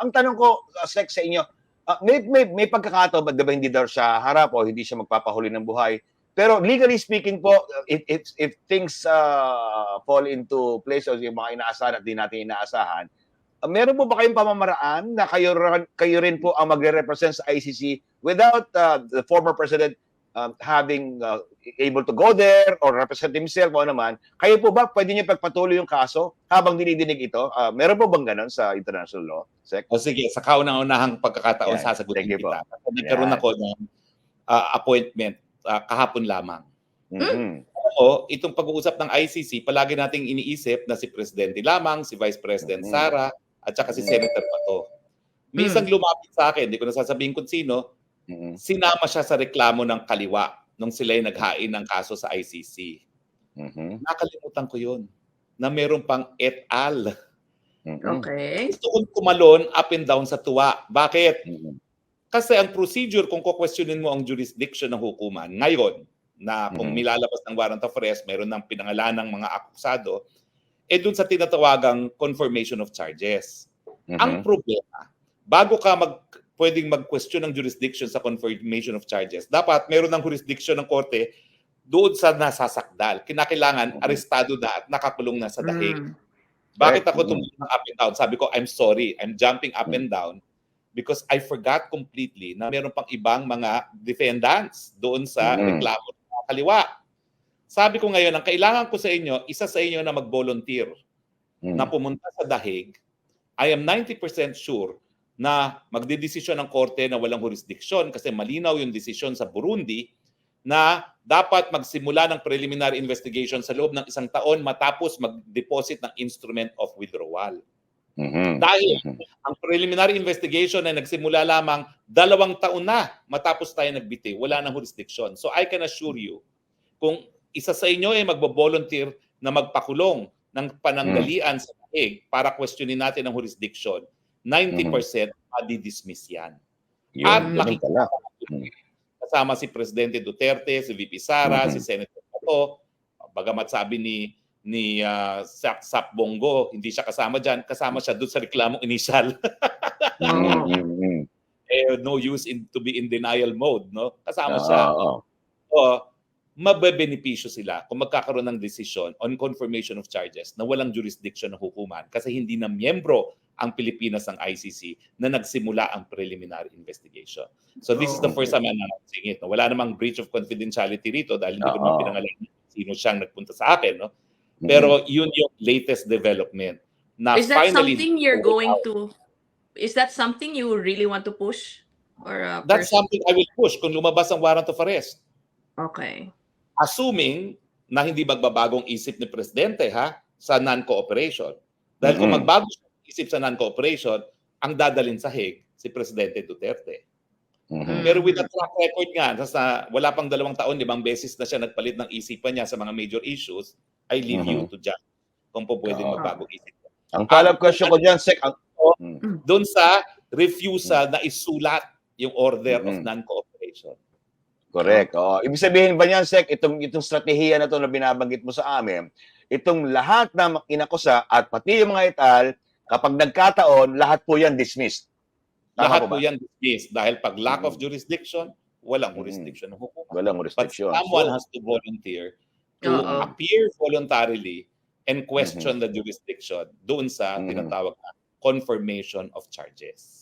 Ang tanong ko, uh, Sec, sa inyo, ah, may, may, may pagkakataon ba, di ba hindi daw siya harap o hindi siya magpapahuli ng buhay? Pero legally speaking po, uh, if, if, if things uh, fall into place o yung mga inaasahan at di natin inaasahan, uh, meron po ba kayong pamamaraan na kayo, kayo rin po ang magre-represent sa ICC without uh, the former president um, having uh, able to go there or represent himself o ano naman, kayo po ba pwede niyo pagpatuloy yung kaso habang dinidinig ito? Ah, meron po bang ganun sa international law? Sec? O sige, sa kauna-unahang pagkakataon, Yan. sasagutin Thank po. kita. Kasi nagkaroon Yan. ako ng ah, appointment ah, kahapon lamang. Mhm. O, itong pag-uusap ng ICC, palagi nating iniisip na si Presidente lamang, si Vice President Mhm. Sara, at saka si Mhm. Senator Pato. May Mm. isang lumapit sa akin, hindi ko na sasabihin kung sino, Mhm. sinama siya sa reklamo ng kaliwa nung sila ay naghain ng kaso sa ICC. Mhm. Nakalimutan ko yun na meron pang et al. Mhm. Okay. Gusto kong kumalon up and down sa tuwa. Bakit? Mhm. Kasi ang procedure kung kukwestiyonin mo ang jurisdiction ng hukuman ngayon na kung Mhm. milalabas ng warrant of arrest, meron ng pinangalan ng mga akusado, eh dun sa tinatawagang confirmation of charges. Ang Mhm. problema, bago ka mag pwedeng mag-question ng jurisdiction sa confirmation of charges, dapat meron ng jurisdiction ng korte doon sa nasasakdal. Kinakailangan Mhm. arestado na at nakakulong na sa dahig. Mm. Bakit ako Mm. tumulong ng up and down? Sabi ko, I'm sorry. I'm jumping up and down because I forgot completely na meron pang ibang mga defendants doon sa Mm. reklamo ng kaliwa. Sabi ko ngayon, ang kailangan ko sa inyo, isa sa inyo na mag-volunteer Mhm. na pumunta sa dahig, I am 90% sure na magdedesisyon ng korte na walang jurisdiction kasi malinaw yung desisyon sa Burundi na dapat magsimula ng preliminary investigation sa loob ng isang taon matapos mag-deposit ng instrument of withdrawal. Mhm. Dahil Mhm. ang preliminary investigation ay nagsimula lamang dalawang taon na matapos tayo nagbiti, wala nang jurisdiction. So I can assure you, kung isa sa inyo ay magbo-volunteer na magpakulong ng pananggalian sa daig para questionin natin ang jurisdiction, 90% madi-dismiss yan. Yun, At makikita pala. kasama si Presidente Duterte, si VP Sara, Mhm. si Senator Pato, bagamat sabi ni ni uh, Sap, Sap Bongo, hindi siya kasama diyan, kasama siya doon sa reklamong initial. Mhm. Mhm. eh, no use in to be in denial mode, no? Kasama Oo, siya. oo. So, mabebenepisyo sila kung magkakaroon ng desisyon on confirmation of charges na walang jurisdiction ng hukuman kasi hindi na miyembro ang Pilipinas ng ICC na nagsimula ang preliminary investigation. So this is the Oh. first time I'm announcing it. No? Wala namang breach of confidentiality rito dahil hindi ko naman pinangalan sino siyang nagpunta sa akin. No? Mhm. Pero yun yung latest development na Is that finally something you're going to? Is that something you really want to push? Or uh, that's pers- something I will push kung lumabas ang warrant of arrest. Okay. assuming na hindi magbabagong isip ni Presidente ha sa non-cooperation. Dahil kung Mhm. magbago siya isip sa non-cooperation, ang dadalin sa Hague si Presidente Duterte. Mhm. Pero with a track record nga, sa wala pang dalawang taon, limang beses na siya nagpalit ng isipan niya sa mga major issues, I leave you Mhm. to judge kung po pwedeng Oo. magbago isip. Ang follow-up question ko dyan, Sec, ang, Doon sa refusal na isulat yung order of Mhm. non-cooperation. Correct. Oh, ibig sabihin ba niyan, Sec, itong itong strategiya na to na binabanggit mo sa amin, itong lahat na inakusa at pati yung mga ital, kapag nagkataon, lahat po yan dismissed. Tama Lahat po po yan dismissed dahil pag lack of Mhm. jurisdiction, walang Mhm. jurisdiction ng hukuman. Walang But restriction. someone So, has to volunteer to Oo. appear voluntarily and question the jurisdiction doon sa Mhm. tinatawag na confirmation of charges.